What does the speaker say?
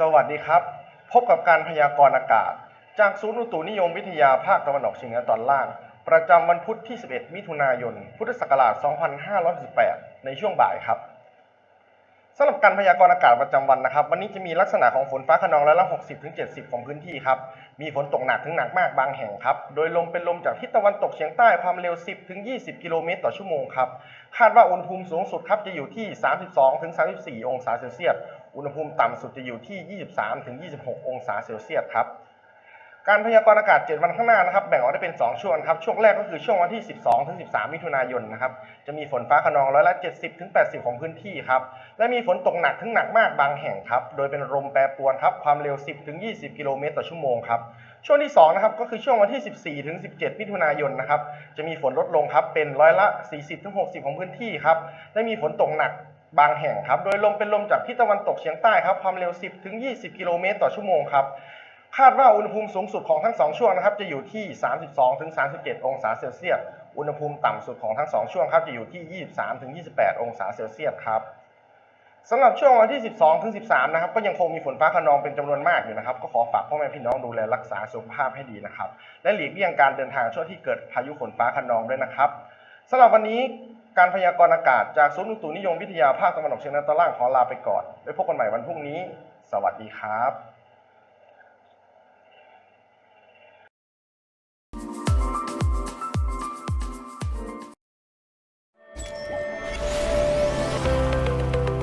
สวัสดีครับ พบกับการพยากรณ์อากาศ จากศูนย์อุตุนิยมวิทยาภาคตะวันออกเฉียงเหนือตอนล่าง ประจำวันพุธที่ 11 มิถุนายน พุทธศักราช 2568 ในช่วงบ่ายครับ สำหรับการพยากรณ์อากาศประจำวันนะครับ วันนี้จะมีลักษณะของฝนฟ้าขนองร้อยละ60-70ของพื้นที่ครับ มีฝนตกหนักถึงหนักมากบางแห่งครับ โดยลมเป็นลมจากทิศตะวันตกเฉียงใต้ความเร็ว 10-20 กิโลเมตรต่อชั่วโมงครับ คาดว่าอุณหภูมิสูงสุดครับจะอยู่ที่ 32-34 องศาเซลเซียส อุณหภูมิต่ำสุดจะอยู่ที่ 23-26 องศาเซลเซียสครับ การพยากรณ์อากาศ 7 วันข้างหน้านะครับแบ่งออกได้เป็น 2 ช่วงครับช่วงแรกก็คือช่วงวันที่ 12-13 มิถุนายนนะครับจะมีฝนฟ้าขนองร้อยละ70-80 ของพื้นที่ครับและมีฝนตกหนักถึงหนักมากบางแห่งครับโดยเป็นลมแปรปรวนครับความเร็ว 10-20 กิโลเมตรต่อชั่วโมงครับช่วงที่2นะครับก็คือช่วงวันที่ 14ถึง17 มิถุนายนนะครับจะมีฝนลดลงครับเป็นร้อยละ 40ถึง60 ของพื้นที่ครับและมีฝนตกหนักบางแห่งครับ โดยลมเป็นลมจากทิศตะวันตกเฉียงใต้ครับ ความเร็ว 10 ถึง 20 กิโลเมตรต่อชั่วโมงครับ คาดว่าอุณหภูมิสูงสุดของทั้ง 2 ช่วงนะครับจะอยู่ที่ 32ถึง37 องศาเซลเซียส อุณหภูมิต่ำสุดของทั้ง 2 ช่วงครับจะอยู่ที่ 23ถึง28 องศาเซลเซียสครับสำหรับช่วงวันที่ 12ถึง13 นะครับ ก็ยังคงมีฝนฟ้าขนองเป็นจำนวนมากอยู่นะครับ ก็ขอฝากพ่อแม่พี่น้องดูแลรักษาสุขภาพให้ดีนะครับ และหลีกเลี่ยงการเดินทางช่วงที่เกิดพายุฝนฟ้าขนองด้วยนะครับสำหรับวันนี้การพยากรณ์อากาศจากศูนย์อุตุนิยมวิทยาภาคตะวันออกเฉียงเหนือตอนล่างขอลาไปก่อนไว้พบกันใหม่วันพรุ่งนี้ สวัสดีครับ